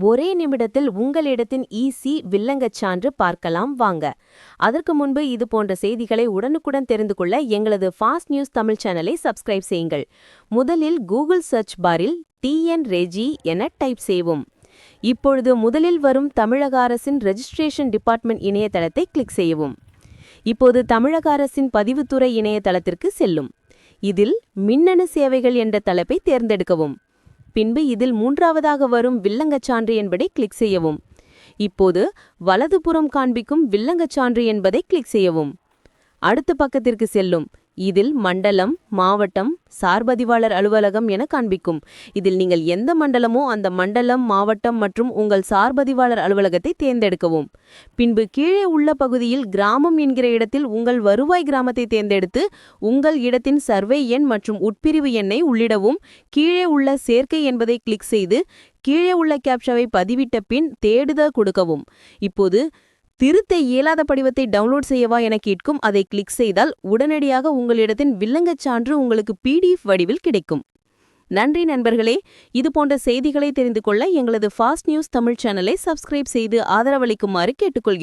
ஒரே நிமிடத்தில் உங்களிடத்தின் இசி வில்லங்கச் சான்று பார்க்கலாம் வாங்க. அதற்கு முன்பு இது போன்ற செய்திகளை உடனுக்குடன் தெரிந்து கொள்ள எங்களது ஃபாஸ்ட் நியூஸ் தமிழ் சேனலை சப்ஸ்கிரைப் செய்யுங்கள். முதலில் கூகுள் சர்ச் பாரில் டிஎன் ரெஜி என டைப் செய்வோம். இப்பொழுது முதலில் வரும் தமிழக அரசின் ரெஜிஸ்ட்ரேஷன் டிபார்ட்மெண்ட் இணையதளத்தை கிளிக் செய்யவும். இப்போது தமிழக அரசின் பதிவுத்துறை இணையதளத்திற்கு செல்லும். இதில் மின்னணு சேவைகள் என்ற தலைப்பை தேர்ந்தெடுக்கவும். பின்பு இதில் மூன்றாவதாக வரும் வில்லங்கச் சான்று என்பதை கிளிக் செய்யவும். இப்போது வலதுபுறம் காண்பிக்கும் வில்லங்கச் சான்று என்பதை கிளிக் செய்யவும். அடுத்த பக்கத்திற்கு செல்லும். இதில் மண்டலம் மாவட்டம் சார்பதிவாளர் அலுவலகம் என காண்பிக்கும். இதில் நீங்கள் எந்த மண்டலமோ அந்த மண்டலம் மாவட்டம் மற்றும் உங்கள் சார்பதிவாளர் அலுவலகத்தை தேர்ந்தெடுக்கவும். பின்பு கீழே உள்ள பகுதியில் கிராமம் என்கிற இடத்தில் உங்கள் வருவாய் கிராமத்தை தேர்ந்தெடுத்து உங்கள் இடத்தின் சர்வே எண் மற்றும் உட்பிரிவு எண்ணை உள்ளிடவும். கீழே உள்ள சேர்க்கை என்பதை கிளிக் செய்து கீழே உள்ள கேப்ஷாவை பதிவிட்ட பின் தேடுதல் கொடுக்கவும். இப்போது திருத்த இயலாத படிவத்தை டவுன்லோட் செய்யவா என கேட்கும் அதை கிளிக் செய்தால் உடனடியாக உங்களிடத்தின் வில்லங்கச் சான்று உங்களுக்கு பிடிஎஃப் வடிவில் கிடைக்கும். நன்றி நண்பர்களே இது போன்ற செய்திகளை தெரிந்து கொள்ள எங்களது ஃபாஸ்ட் நியூஸ் தமிழ் சேனலை சப்ஸ்கிரைப் செய்து ஆதரவளிக்குமாறு கேட்டுக்கொள்கிறேன்